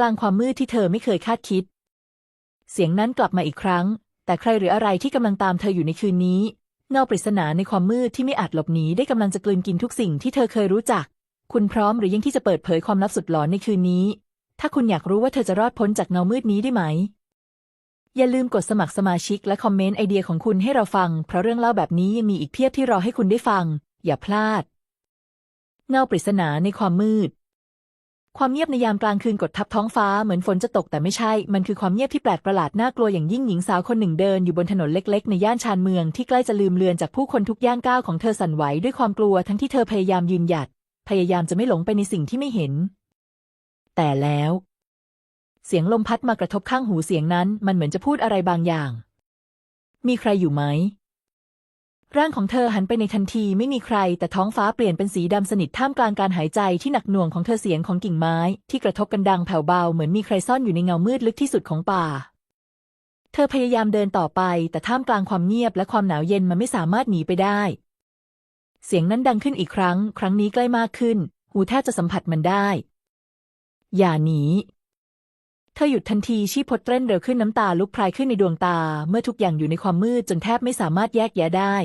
กลางความมืดที่เธอไม่เคยคาดคิด เสียงนั้นกลับมาอีกครั้ง แต่ใครหรืออะไรที่กำลังตามเธออยู่ในคืนนี้เงาปริศนาในความมืดที่ไม่อาจหลบหนีได้กำลังจะกลืนกินทุกสิ่งที่เธอเคยรู้จัก คุณพร้อมหรือยังที่จะเปิดเผยความลับสุดหลอนในคืนนี้ ถ้าคุณอยากรู้ว่าเธอจะรอดพ้นจากเงามืดนี้ได้ไหม อย่าลืมกดสมัครสมาชิกและคอมเมนต์ไอเดียของคุณให้เราฟัง เพราะเรื่องเล่าแบบนี้ยังมีอีกเพียบที่รอให้คุณได้ฟัง อย่าพลาด เงาปริศนาในความมืด ความเงียบในยามกลางคืนกดทับท้องฟ้าเหมือนฝนจะตกแต่ไม่ใช่ มันคือความเงียบที่แปลกประหลาดน่ากลัวอย่างยิ่งหญิงสาวคนหนึ่งเดินอยู่บนถนนเล็กๆ ในย่านชานเมืองที่ใกล้จะลืมเลือนจากผู้คนทุกย่างก้าวของเธอสั่นไหวด้วยความกลัวทั้งที่เธอพยายามยืนหยัด พยายามจะไม่หลงไปในสิ่งที่ไม่เห็น แต่แล้ว เสียงลมพัดมากระทบข้างหูเสียงนั้น มันเหมือนจะพูดอะไรบางอย่าง มีใครอยู่ไหม ร่างของเธอหันไปในทันทีไม่มีใคร แต่ท้องฟ้าเปลี่ยนเป็นสีดำสนิทท่ามกลางการหายใจที่หนักหน่วงของเธอเสียงของกิ่งไม้ ที่กระทบกันดังแผ่วเบาเหมือนมีใครซ่อนอยู่ในเงามืดลึกที่สุดของป่า เธอพยายามเดินต่อไป แต่ท่ามกลางความเงียบและความหนาวเย็นมันไม่สามารถหนีไปได้ เสียงนั้นดังขึ้นอีกครั้ง ครั้งนี้ใกล้มากขึ้น หูแทบจะสัมผัสมันได้ อย่าหนีเธอหยุดทันทีชีพพดเต้นเร็วขึ้นน้ำตาลุกพรายขึ้นในดวงตา เมื่อทุกอย่างอยู่ในความมืดจนแทบไม่สามารถแยกแยะได้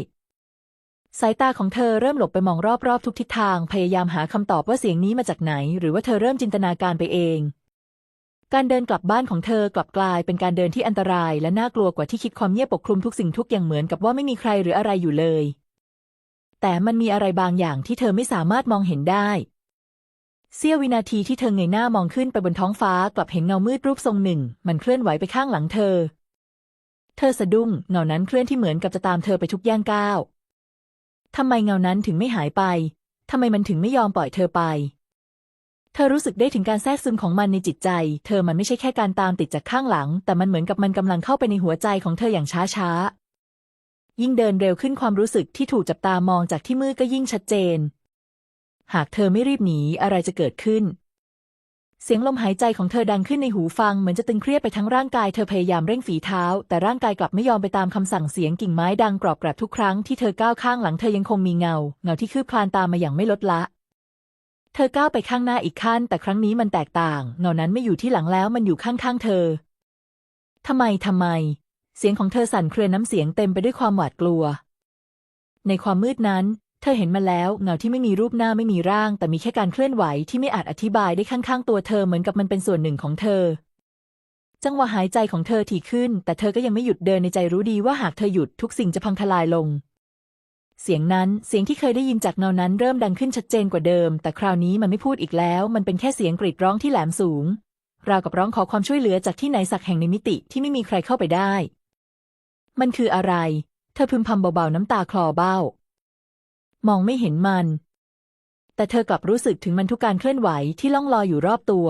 สายตาของเธอเริ่มหลบไปมองรอบๆ ทุกทิศทาง พยายามหาคำตอบว่าเสียงนี้มาจากไหน หรือว่าเธอเริ่มจินตนาการไปเอง การเดินกลับบ้านของเธอกลับกลายเป็นการเดินที่อันตราย และน่ากลัวกว่าที่คิดความเงียบปกคลุมทุกสิ่งทุกอย่างเหมือนกับว่าไม่มีใครหรืออะไรอยู่เลย แต่มันมีอะไรบางอย่างที่เธอไม่สามารถมองเห็นได้เสี้ยววินาทีที่เธอเงยหน้ามองขึ้นไปบนท้องฟ้ากลับเห็นเงามืดรูปทรงหนึ่ง มันเคลื่อนไหวไปข้างหลังเธอ เธอสะดุ้งเงานั้นเคลื่อนที่เหมือนกับจะตามเธอไปทุกย่างก้าว ทำไมเงานั้นถึงไม่หายไป ทำไมมันถึงไม่ยอมปล่อยเธอไป เธอรู้สึกได้ถึงการแทรกซึมของมันในจิตใจ เธอมันไม่ใช่แค่การตามติดจากข้างหลัง แต่มันเหมือนกับมันกำลังเข้าไปในหัวใจของเธออย่างช้าๆยิ่งเดินเร็วขึ้นความรู้สึกที่ถูกจับตามองจากที่มืดก็ยิ่งชัดเจน หากเธอไม่รีบหนีอะไรจะเกิดขึ้น เสียงลมหายใจของเธอดังขึ้นในหูฟังเหมือนจะตึงเครียดไปทั้งร่างกายเธอพยายามเร่งฝีเท้า แต่ร่างกายกลับไม่ยอมไปตามคำสั่งเสียงกิ่งไม้ดังกรอบกรับทุกครั้งที่เธอก้าวข้างหลังเธอยังคงมีเงา เงาที่คืบคลานตามมาอย่างไม่ลดละ เธอก้าวไปข้างหน้าอีกขั้น แต่ครั้งนี้มันแตกต่าง เงานั้นไม่อยู่ที่หลังแล้วมันอยู่ข้างๆเธอทำไมทำไม เสียงของเธอสั่นเครือน้ำเสียงเต็มไปด้วยความหวาดกลัว ในความมืดนั้น ธอเห็นมาแล้วเงาที่ไม่มีรูปหน้าไม่มีร่าง แต่มีแค่การเคลื่อนไหวที่ไม่อาจอธิบายได้ข้างๆตัวเธอเหมือนกับมันเป็นส่วนหนึ่งของเธอ จังหวะหายใจของเธอถี่ขึ้น แต่เธอก็ยังไม่หยุดเดินในใจรู้ดีว่าหากเธอหยุดทุกสิ่งจะพังทลายลง เสียงนั้นเสียงที่เคยได้ยินจากเงานั้นเริ่มดังขึ้นชัดเจนกว่าเดิม แต่คราวนี้มันไม่พูดอีกแล้ว มันเป็นแค่เสียงกรีดร้องที่แหลมสูง ราวกับร้องขอความช่วยเหลือจากที่ไหนสักแห่งในมิติที่ไม่มีใครเข้าไปได้ มันคืออะไร เธอพึมพำเบาๆน้ำตาคลอเบ้า มองไม่เห็นมัน แต่เธอกลับรู้สึกถึงมันทุกการเคลื่อนไหวที่ล่องลอยอยู่รอบตัว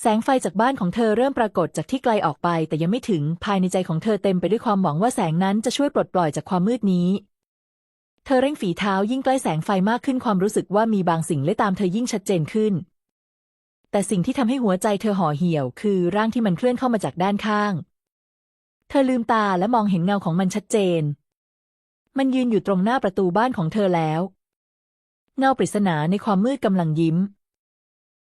แสงไฟจากบ้านของเธอเริ่มปรากฏจากที่ไกลออกไป แต่ยังไม่ถึงภายในใจของเธอเต็มไปด้วยความหวังว่าแสงนั้นจะช่วยปลดปล่อยจากความมืดนี้ เธอเร่งฝีเท้ายิ่งใกล้แสงไฟมากขึ้นความรู้สึกว่ามีบางสิ่งไล่ตามเธอยิ่งชัดเจนขึ้น แต่สิ่งที่ทำให้หัวใจเธอห่อเหี่ยว คือร่างที่มันเคลื่อนเข้ามาจากด้านข้าง เธอลืมตาและมองเห็นเงาของมันชัดเจน มันยืนอยู่ตรงหน้าประตูบ้านของเธอแล้ว เงาปริศนาในความมืดกำลังยิ้ม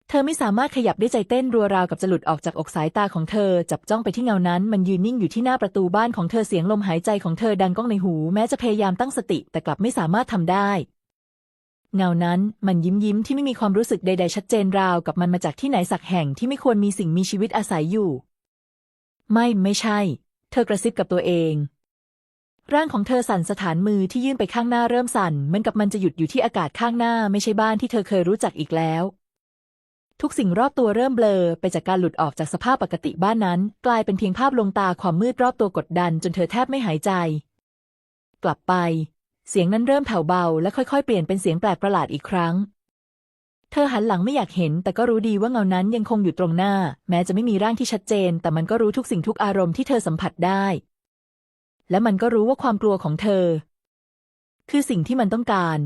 เธอไม่สามารถขยับได้ใจเต้นรัวราวกับจะหลุดออกจากอกสายตาของเธอ จับจ้องไปที่เงานั้น มันยืนนิ่งอยู่ที่หน้าประตูบ้านของเธอเสียงลมหายใจของเธอดังก้องในหู แม้จะพยายามตั้งสติแต่กลับไม่สามารถทำได้ เงานั้นมันยิ้มยิ้มที่ไม่มีความรู้สึกใด ๆ ชัดเจนราวกับมันมาจากที่ไหนสักแห่งที่ไม่ควรมีสิ่งมีชีวิตอาศัยอยู่ ไม่ไม่ใช่ เธอกระซิบกับตัวเอง ร่างของเธอสั่นสถานมือที่ยื่นไปข้างหน้าเริ่มสั่นเหมือนกับมันจะหยุดอยู่ที่อากาศข้างหน้าไม่ใช่บ้านที่เธอเคยรู้จักอีกแล้ว ทุกสิ่งรอบตัวเริ่มเบลอไปจากการหลุดออกจากสภาพปกติบ้านนั้น กลายเป็นเพียงภาพลวงตาความมืดรอบตัวกดดัน จนเธอแทบไม่หายใจ กลับไป เสียงนั้นเริ่มแผ่วเบาและค่อยๆ เปลี่ยนเป็นเสียงแปลกประหลาดอีกครั้ง เธอหันหลังไม่อยากเห็น แต่ก็รู้ดีว่าเงานั้นยังคงอยู่ตรงหน้า แม้จะไม่มีร่างที่ชัดเจน แต่มันก็รู้ทุกสิ่งทุกอารมณ์ที่เธอสัมผัสได้ และมันก็รู้ว่าความกลัวของเธอ คือสิ่งที่มันต้องการ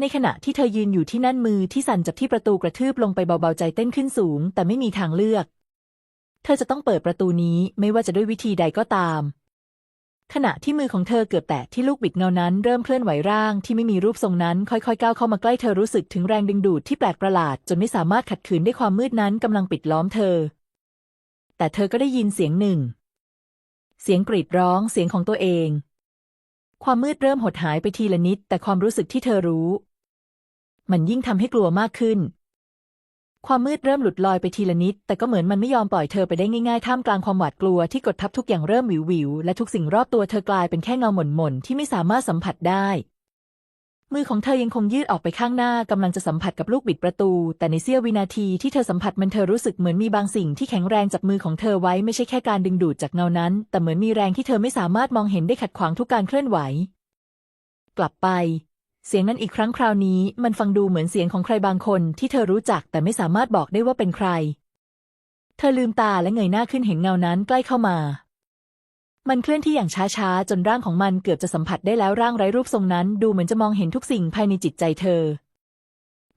ในขณะที่เธอยืนอยู่ที่นั่นมือที่สั่นจับที่ประตูกระทืบลงไปเบาๆใจเต้นขึ้นสูง แต่ไม่มีทางเลือก เธอจะต้องเปิดประตูนี้ไม่ว่าจะด้วยวิธีใดก็ตาม ขณะที่มือของเธอเกือบแตะที่ลูกบิดเงานั้นเริ่มเคลื่อนไหวร่างที่ไม่มีรูปทรงนั้น ค่อยๆ ก้าวเข้ามาใกล้เธอรู้สึกถึงแรงดึงดูดที่แปลกประหลาด จนไม่สามารถขัดขืนได้ความมืดนั้นกำลังปิดล้อมเธอ แต่เธอก็ได้ยินเสียงหนึ่ง เสียงกรีดร้องเสียงของตัวเอง ความมืดเริ่มหดหายไปทีละนิด แต่ความรู้สึกที่เธอรู้ มันยิ่งทำให้กลัวมากขึ้น ความมืดเริ่มหลุดลอยไปทีละนิด แต่ก็เหมือนมันไม่ยอมปล่อยเธอไปได้ง่ายๆ ท่ามกลางความหวาดกลัวที่กดทับทุกอย่างเริ่มวิววิวและทุกสิ่งรอบตัวเธอกลายเป็นแค่เงาหม่นๆที่ไม่สามารถสัมผัสได้ มือของเธอยังคงยืดออกไปข้างหน้ากำลังจะสัมผัสกับลูกบิดประตู แต่ในเสี้ยววินาทีที่เธอสัมผัสมันเธอรู้สึกเหมือนมีบางสิ่งที่แข็งแรงจับมือของเธอไว้ไม่ใช่แค่การดึงดูดจากเงานั้น แต่เหมือนมีแรงที่เธอไม่สามารถมองเห็นได้ขัดขวางทุกการเคลื่อนไหว กลับไป เสียงนั้นอีกครั้งคราวนี้ มันฟังดูเหมือนเสียงของใครบางคนที่เธอรู้จักแต่ไม่สามารถบอกได้ว่าเป็นใคร เธอลืมตาและเงยหน้าขึ้นเห็นเงานั้นใกล้เข้ามา มันเคลื่อนที่อย่างช้าๆ จนร่างของมันเกือบจะสัมผัสได้แล้วร่างไร้รูปทรงนั้น ดูเหมือนจะมองเห็นทุกสิ่งภายในจิตใจเธอ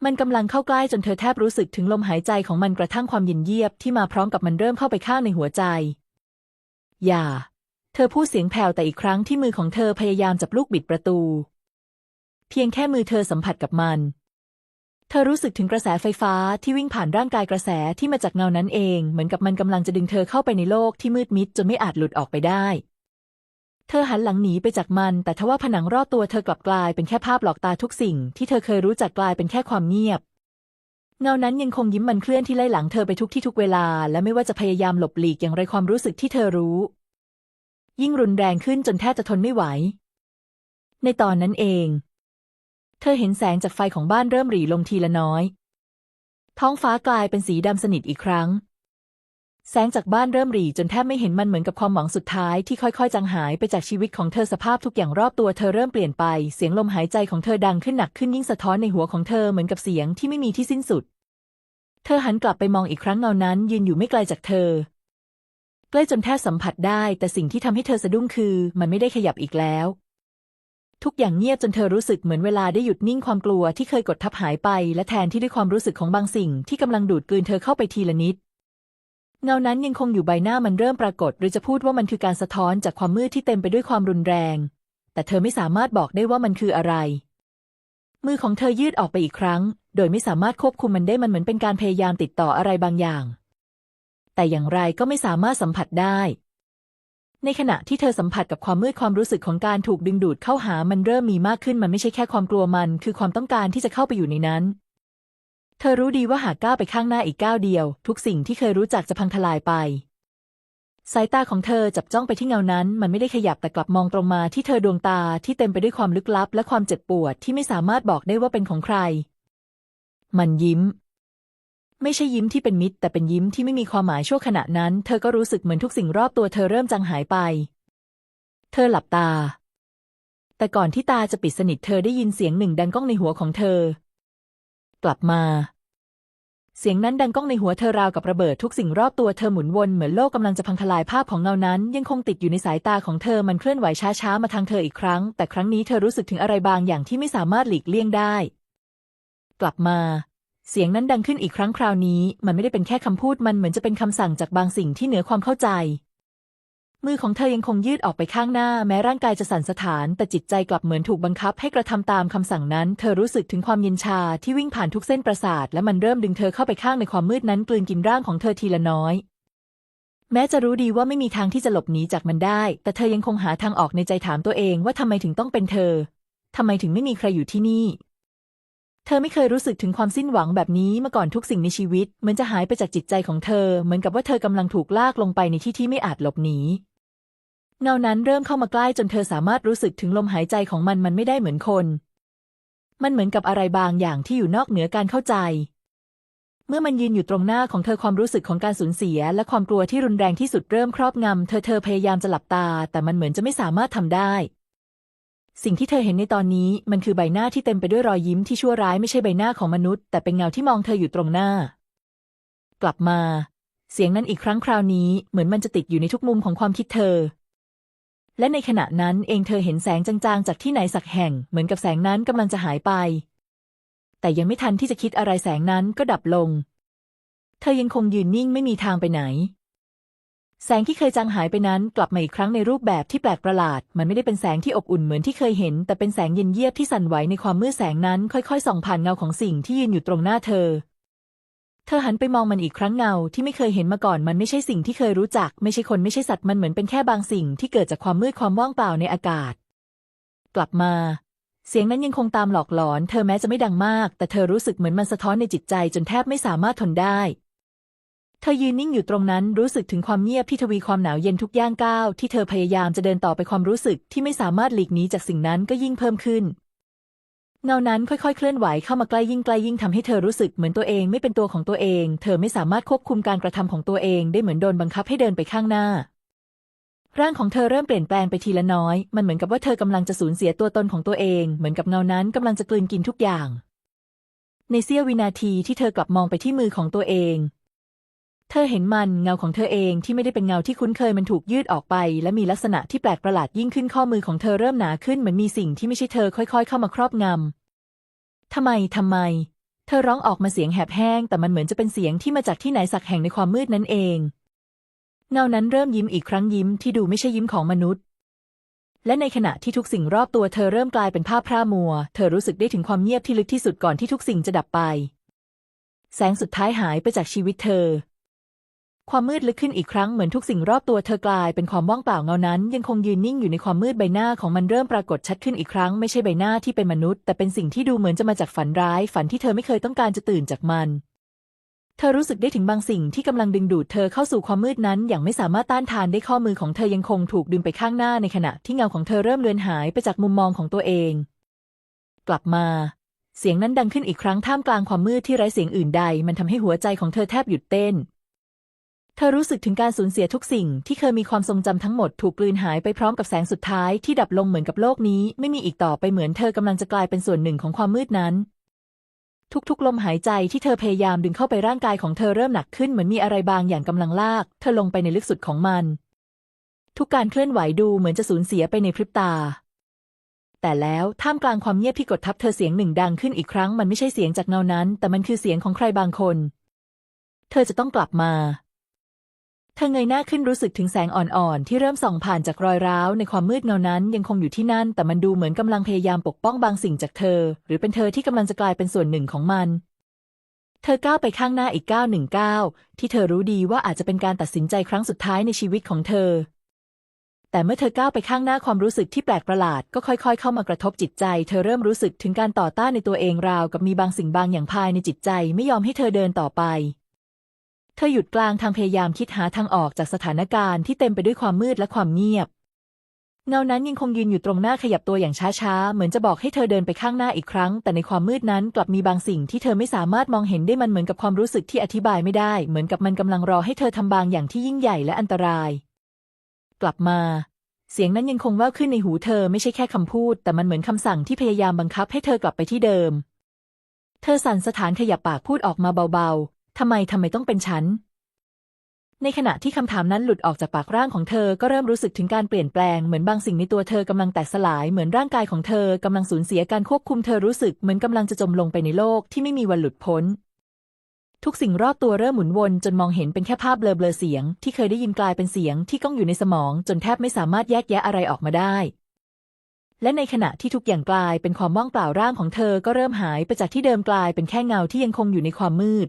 มันกำลังเข้าใกล้จนเธอแทบรู้สึกถึงลมหายใจของมันกระทั่งความเย็นเยียบที่มาพร้อมกับมันเริ่มเข้าไปข้างในหัวใจ อย่า เธอพูดเสียงแผ่วแต่อีกครั้งที่มือของเธอพยายามจับลูกบิดประตู เพียงแค่มือเธอสัมผัสกับมัน เธอรู้สึกถึงกระแสไฟฟ้าที่วิ่งผ่านร่างกายกระแสที่มาจากเงานั้นเอง เหมือนกับมันกำลังจะดึงเธอเข้าไปในโลกที่มืดมิดจนไม่อาจหลุดออกไปได้ เธอหันหลังหนีไปจากมัน แต่ทว่าผนังรอบตัวเธอกลับกลายเป็นแค่ภาพหลอกตาทุกสิ่ง ที่เธอเคยรู้จักกลายเป็นแค่ความเงียบ เงานั้นยังคงยิ้มมันเคลื่อนที่ไล่หลังเธอไปทุกที่ทุกเวลา และไม่ว่าจะพยายามหลบหลีกอย่างไรความรู้สึกที่เธอรู้ ยิ่งรุนแรงขึ้นจนแทบจะทนไม่ไหว ในตอนนั้นเอง เธอเห็นแสงจากไฟของบ้านเริ่มหรี่ลงทีละน้อย ท้องฟ้ากลายเป็นสีดำสนิทอีกครั้ง แสงจากบ้านเริ่มหรี่จนแทบไม่เห็นมันเหมือนกับความหวังสุดท้ายที่ค่อยๆ จางหายไปจากชีวิตของเธอสภาพทุกอย่างรอบตัวเธอเริ่มเปลี่ยนไป เสียงลมหายใจของเธอดังขึ้นหนักขึ้นยิ่งสะท้อนในหัวของเธอเหมือนกับเสียงที่ไม่มีที่สิ้นสุด เธอหันกลับไปมองอีกครั้งเงานั้น ยืนอยู่ไม่ไกลจากเธอใกล้จนแทบสัมผัสได้ แต่สิ่งที่ทำให้เธอสะดุ้งคือ มันไม่ได้ขยับอีกแล้ว ทุกอย่างเงียบจนเธอรู้สึกเหมือนเวลาได้หยุดนิ่งความกลัวที่เคยกดทับหายไป และแทนที่ด้วยความรู้สึกของบางสิ่งที่กำลังดูดกลืนเธอเข้าไปทีละนิดเงานั้นยังคงอยู่ใบหน้ามันเริ่มปรากฏ หรือจะพูดว่ามันคือการสะท้อนจากความมืดที่เต็มไปด้วยความรุนแรง แต่เธอไม่สามารถบอกได้ว่ามันคืออะไร มือของเธอยืดออกไปอีกครั้ง โดยไม่สามารถควบคุมมันได้มันเหมือนเป็นการพยายามติดต่ออะไรบางอย่าง แต่อย่างไรก็ไม่สามารถสัมผัสได้ ในขณะที่เธอสัมผัสกับความมืดความรู้สึกของการถูกดึงดูดเข้าหามันเริ่มมีมากขึ้นมันไม่ใช่แค่ความกลัวมัน คือความต้องการที่จะเข้าไปอยู่ในนั้น เธอรู้ดีว่าหากก้าวไปข้างหน้าอีกก้าวเดียว ทุกสิ่งที่เคยรู้จักจะพังทลายไป สายตาของเธอจับจ้องไปที่เงานั้น มันไม่ได้ขยับแต่กลับมองตรงมาที่เธอดวงตาที่เต็มไปด้วยความลึกลับ และความเจ็บปวดที่ไม่สามารถบอกได้ว่าเป็นของใคร มันยิ้ม ไม่ใช่ยิ้มที่เป็นมิตร แต่เป็นยิ้มที่ไม่มีความหมายชั่วขณะนั้น เธอก็รู้สึกเหมือนทุกสิ่งรอบตัวเธอเริ่มจางหายไป เธอหลับตา แต่ก่อนที่ตาจะปิดสนิทเธอได้ยินเสียงหนึ่งดังก้องในหัวของเธอ กลับมา เสียงนั้นดังก้องในหัวเธอราวกับระเบิดทุกสิ่งรอบตัวเธอหมุนวนเหมือนโลกกำลังจะพังทลายภาพของเงานั้น ยังคงติดอยู่ในสายตาของเธอมันเคลื่อนไหวช้าๆมาทางเธออีกครั้ง แต่ครั้งนี้เธอรู้สึกถึงอะไรบางอย่างที่ไม่สามารถหลีกเลี่ยงได้ กลับมา เสียงนั้นดังขึ้นอีกครั้งคราวนี้ มันไม่ได้เป็นแค่คำพูดมันเหมือนจะเป็นคำสั่งจากบางสิ่งที่เหนือความเข้าใจ มือของเธอยังคงยืดออกไปข้างหน้า แม้ร่างกายจะสั่นสะท้าน แต่จิตใจกลับเหมือนถูกบังคับให้กระทำตามคำสั่งนั้น เธอรู้สึกถึงความเย็นชาที่วิ่งผ่านทุกเส้นประสาท และมันเริ่มดึงเธอเข้าไปข้างในความมืดนั้นกลืนกินร่างของเธอทีละน้อย แม้จะรู้ดีว่าไม่มีทางที่จะหลบหนีจากมันได้ แต่เธอยังคงหาทางออกในใจถามตัวเองว่าทำไมถึงต้องเป็นเธอทำไมถึงไม่มีใครอยู่ที่นี่ เธอไม่เคยรู้สึกถึงความสิ้นหวังแบบนี้มาก่อนทุกสิ่งในชีวิตเหมือนจะหายไปจากจิตใจของเธอ เหมือนกับว่าเธอกำลังถูกลากลงไปในที่ที่ไม่อาจหลบหนีเงานั้นเริ่มเข้ามาใกล้จนเธอสามารถรู้สึกถึงลมหายใจของมันมันไม่ได้เหมือนคน มันเหมือนกับอะไรบางอย่างที่อยู่นอกเหนือการเข้าใจ เมื่อมันยืนอยู่ตรงหน้าของเธอความรู้สึกของการสูญเสีย และความกลัวที่รุนแรงที่สุดเริ่มครอบงำเธอเธอพยายามจะหลับตา แต่มันเหมือนจะไม่สามารถทำได้ สิ่งที่เธอเห็นในตอนนี้มันคือใบหน้าที่เต็มไปด้วยรอยยิ้มที่ชั่วร้ายไม่ใช่ใบหน้าของมนุษย์ แต่เป็นเงาที่มองเธออยู่ตรงหน้า กลับมา เสียงนั้นอีกครั้งคราวนี้เหมือนมันจะติดอยู่ในทุกมุมของความคิดเธอ และในขณะนั้นเองเธอเห็นแสงจางๆ จากที่ไหนสักแห่ง เหมือนกับแสงนั้นกำลังจะหายไป แต่ยังไม่ทันที่จะคิดอะไรแสงนั้นก็ดับลง เธอยังคงยืนนิ่งไม่มีทางไปไหน แสงที่เคยจางหายไปนั้นกลับมาอีกครั้งในรูปแบบที่แปลกประหลาด มันไม่ได้เป็นแสงที่อบอุ่นเหมือนที่เคยเห็น แต่เป็นแสงเย็นเยียบที่สั่นไหวในความมืดแสงนั้น ค่อยๆส่องผ่านเงาของสิ่งที่ยืนอยู่ตรงหน้าเธอ เธอหันไปมองมันอีกครั้งเงาที่ไม่เคยเห็นมาก่อน มันไม่ใช่สิ่งที่เคยรู้จัก ไม่ใช่คนไม่ใช่สัตว์มันเหมือนเป็นแค่บางสิ่งที่เกิดจากความมืดความว่างเปล่าในอากาศ กลับมาเสียงนั้นยังคงตามหลอกหลอน เธอแม้จะไม่ดังมาก แต่เธอรู้สึกเหมือนมันสะท้อนในจิตใจจนแทบไม่สามารถทนได้ เธอยืนนิ่งอยู่ตรงนั้นรู้สึกถึงความเงียบที่ทวีความหนาวเย็นทุกย่างก้าวที่เธอพยายามจะเดินต่อไปความรู้สึกที่ไม่สามารถหลีกหนีจากสิ่งนั้นก็ยิ่งเพิ่มขึ้น เงานั้นค่อยๆ เคลื่อนไหวเข้ามาใกล้ยิ่งใกล้ยิ่งทำให้เธอรู้สึกเหมือนตัวเองไม่เป็นตัวของตัวเอง เธอไม่สามารถควบคุมการกระทำของตัวเองได้เหมือนโดนบังคับให้เดินไปข้างหน้าร่างของเธอเริ่มเปลี่ยนแปลงไปทีละน้อย มันเหมือนกับว่าเธอกำลังจะสูญเสียตัวตนของตัวเอง เหมือนกับเงานั้นกำลังจะกลืนกินทุกอย่าง ในเสี้ยววินาทีที่เธอกลับมองไปที่มือของตัวเอง เธอเห็นมันเงาของเธอเองที่ไม่ได้เป็นเงาที่คุ้นเคยมันถูกยืดออกไป และมีลักษณะที่แปลกประหลาดยิ่งขึ้นข้อมือของเธอเริ่มหนาขึ้นเหมือนมีสิ่งที่ไม่ใช่เธอค่อยๆ เข้ามาครอบงำทำไมทำไม เธอร้องออกมาเสียงแหบแห้ง แต่มันเหมือนจะเป็นเสียงที่มาจากที่ไหนสักแห่งในความมืดนั่นเองเงานั้นเริ่มยิ้มอีกครั้งยิ้มที่ดูไม่ใช่ยิ้มของมนุษย์ และในขณะที่ทุกสิ่งรอบตัวเธอเริ่มกลายเป็นภาพพร่ามัว เธอรู้สึกได้ถึงความเงียบที่ลึกที่สุดก่อนที่ทุกสิ่งจะดับไป แสงสุดท้ายหายไปจากชีวิตเธอ ความมืดลึกขึ้นอีกครั้งเหมือนทุกสิ่งรอบตัวเธอกลายเป็นความว่างเปล่าเงานั้น ยังคงยืนนิ่งอยู่ในความมืดใบหน้าของมันเริ่มปรากฏชัดขึ้นอีกครั้งไม่ใช่ใบหน้าที่เป็นมนุษย์ แต่เป็นสิ่งที่ดูเหมือนจะมาจากฝันร้าย ฝันที่เธอไม่เคยต้องการจะตื่นจากมัน เธอรู้สึกได้ถึงบางสิ่งที่กำลังดึงดูดเธอเข้าสู่ความมืดนั้น อย่างไม่สามารถต้านทานได้ข้อมือของเธอยังคงถูกดึงไปข้างหน้าในขณะที่เงาของเธอเริ่มเลือนหายไปจากมุมมองของตัวเอง กลับมาเสียงนั้นดังขึ้นอีกครั้งท่ามกลางความมืดที่ไร้เสียงอื่นใด มันทำให้หัวใจของเธอแทบหยุดเต้น เธอรู้สึกถึงการสูญเสียทุกสิ่งที่เคยมีความทรงจำทั้งหมดถูกกลืนหายไปพร้อมกับแสงสุดท้ายที่ดับลงเหมือนกับโลกนี้ ไม่มีอีกต่อไปเหมือนเธอกำลังจะกลายเป็นส่วนหนึ่งของความมืดนั้น ทุกๆ ลมหายใจที่เธอพยายามดึงเข้าไปร่างกายของเธอเริ่มหนักขึ้นเหมือนมีอะไรบางอย่างกำลังลาก เธอลงไปในลึกสุดของมัน ทุกการเคลื่อนไหวดูเหมือนจะสูญเสียไปในพริบตา แต่แล้วท่ามกลางความเงียบที่กดทับเธอเสียงหนึ่งดังขึ้นอีกครั้งมันไม่ใช่เสียงจากเงานั้น แต่มันคือเสียงของใครบางคน เธอจะต้องกลับมา เธอเงยหน้าขึ้นรู้สึกถึงแสงอ่อนๆ ที่เริ่มส่องผ่านจากรอยร้าวในความมืดเงานั้นยังคงอยู่ที่นั่น แต่มันดูเหมือนกำลังพยายามปกป้องบางสิ่งจากเธอ หรือเป็นเธอที่กำลังจะกลายเป็นส่วนหนึ่งของมัน เธอก้าวไปข้างหน้าอีกก้าวหนึ่งก้าวที่เธอรู้ดีว่าอาจจะเป็นการตัดสินใจครั้งสุดท้ายในชีวิตของเธอ แต่เมื่อเธอก้าวไปข้างหน้าความรู้สึกที่แปลกประหลาดก็ค่อย ๆ เข้ามากระทบจิตใจ เธอเริ่มรู้สึกถึงการต่อต้านในตัวเองราวกับมีบางสิ่งบางอย่างภายในจิตใจ ไม่ยอมให้เธอเดินต่อไป เธอหยุดกลางทางพยายามคิดหาทางออกจากสถานการณ์ที่เต็มไปด้วยความมืดและความเงียบ เงานั้นยังคงยืนอยู่ตรงหน้าขยับตัวอย่างช้าๆ เหมือนจะบอกให้เธอเดินไปข้างหน้าอีกครั้ง แต่ในความมืดนั้นกลับมีบางสิ่งที่เธอไม่สามารถมองเห็นได้มันเหมือนกับความรู้สึกที่อธิบายไม่ได้ เหมือนกับมันกำลังรอให้เธอทำบางอย่างที่ยิ่งใหญ่และอันตราย กลับมา เสียงนั้นยังคงแว่วขึ้นในหูเธอไม่ใช่แค่คำพูด แต่มันเหมือนคำสั่งที่พยายามบังคับให้เธอกลับไปที่เดิม เธอสั่นสถานขยับปากพูดออกมาเบาๆ ทำไมทำไมต้องเป็นฉัน ในขณะที่คำถามนั้นหลุดออกจากปากร่างของเธอก็เริ่มรู้สึกถึงการเปลี่ยนแปลงเหมือนบางสิ่งในตัวเธอกำลังแตกสลายเหมือนร่างกายของเธอกำลังสูญเสียการควบคุมเธอรู้สึกเหมือนกำลังจะจมลงไปในโลกที่ไม่มีวันหลุดพ้นทุกสิ่งรอบตัวเริ่มหมุนวนจนมองเห็นเป็นแค่ภาพเบลอๆเสียง ที่เคยได้ยินกลายเป็นเสียงที่ก้องอยู่ในสมอง จนแทบไม่สามารถแยกแยะอะไรออกมาได้ และในขณะที่ทุกอย่างกลายเป็นความว่างเปล่าร่างของเธอก็เริ่มหายไปจากที่เดิมกลายเป็นแค่เงาที่ยังคงอยู่ในความมืด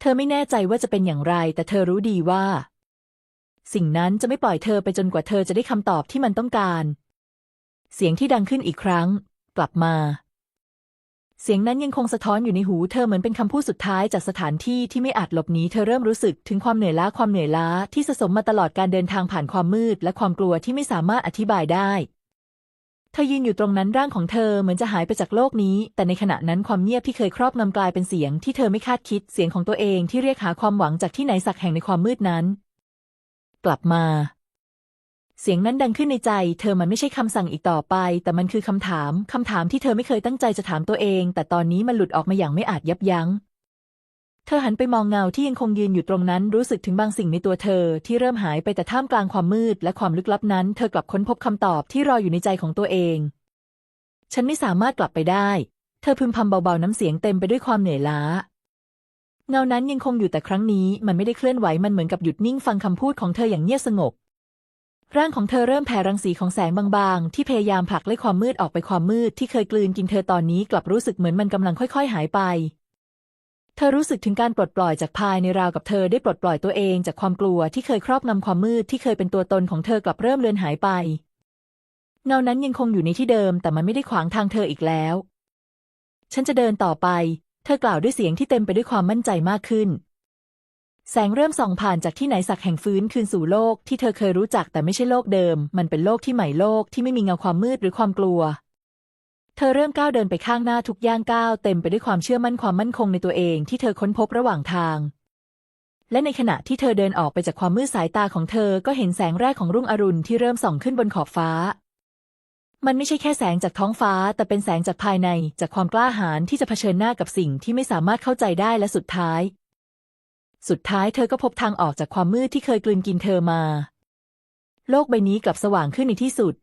เธอไม่แน่ใจว่าจะเป็นอย่างไร แต่เธอรู้ดีว่า สิ่งนั้นจะไม่ปล่อยเธอไปจนกว่าเธอจะได้คำตอบที่มันต้องการ เสียงที่ดังขึ้นอีกครั้ง กลับมา เสียงนั้นยังคงสะท้อนอยู่ในหูเธอเหมือนเป็นคำพูดสุดท้ายจากสถานที่ที่ไม่อาจหลบหนีเธอเริ่มรู้สึกถึงความเหนื่อยล้าความเหนื่อยล้าที่สะสมมาตลอดการเดินทางผ่านความมืด และความกลัวที่ไม่สามารถอธิบายได้ ธอยืนอยู่ตรงนั้นร่างของเธอเหมือนจะหายไปจากโลกนี้ แต่ในขณะนั้นความเงียบที่เคยครอบงำกลายเป็นเสียงที่เธอไม่คาดคิดเสียงของตัวเองที่เรียกหาความหวังจากที่ไหนสักแห่งในความมืดนั้น กลับมา เสียงนั้นดังขึ้นในใจ เธอมันไม่ใช่คำสั่งอีกต่อไป แต่มันคือคำถามคำถามที่เธอไม่เคยตั้งใจจะถามตัวเอง แต่ตอนนี้มันหลุดออกมาอย่างไม่อาจยับยั้ง เธอหันไปมองเงาที่ยังคงยืนอยู่ตรงนั้นรู้สึกถึงบางสิ่งในตัวเธอที่เริ่มหายไปแต่ท่ามกลางความมืดและความลึกลับนั้น เธอกลับค้นพบคำตอบที่รออยู่ในใจของตัวเอง ฉันไม่สามารถกลับไปได้ เธอพึมพำเบาๆน้ำเสียงเต็มไปด้วยความเหนื่อยล้า เงานั้นยังคงอยู่แต่ครั้งนี้ มันไม่ได้เคลื่อนไหวมันเหมือนกับหยุดนิ่งฟังคำพูดของเธออย่างเงียบสงบร่างของเธอเริ่มแผ่รังสีของแสงบางๆ ที่พยายามผลักไล่ความมืดออกไปความมืดที่เคยกลืนกินเธอตอนนี้กลับรู้สึกเหมือนมันกำลังค่อย ๆ หายไป เธอรู้สึกถึงการปลดปล่อยจากภายในราวกับเธอได้ปลดปล่อยตัวเองจากความกลัวที่เคยครอบงำความมืดที่เคยเป็นตัวตนของเธอกลับเริ่มเลือนหายไป เงานั้นยังคงอยู่ในที่เดิมแต่มันไม่ได้ขวางทางเธออีกแล้ว ฉันจะเดินต่อไป เธอกล่าวด้วยเสียงที่เต็มไปด้วยความมั่นใจมากขึ้น แสงเริ่มส่องผ่านจากที่ไหนสักแห่งฟื้นคืนสู่โลกที่เธอเคยรู้จักแต่ไม่ใช่โลกเดิม มันเป็นโลกที่ใหม่โลกที่ไม่มีเงาความมืดหรือความกลัว เธอเริ่มก้าวเดินไปข้างหน้าทุกย่างก้าวเต็มไปด้วยความเชื่อมั่นความมั่นคงในตัวเองที่เธอค้นพบระหว่างทาง และในขณะที่เธอเดินออกไปจากความมืดสายตาของเธอก็เห็นแสงแรกของรุ่งอรุณที่เริ่มส่องขึ้นบนขอบฟ้า มันไม่ใช่แค่แสงจากท้องฟ้า แต่เป็นแสงจากภายในจากความกล้าหาญที่จะเผชิญหน้ากับสิ่งที่ไม่สามารถเข้าใจได้และสุดท้าย สุดท้ายเธอก็พบทางออกจากความมืดที่เคยกลืนกินเธอมา โลกใบนี้กลับสว่างขึ้นในที่สุด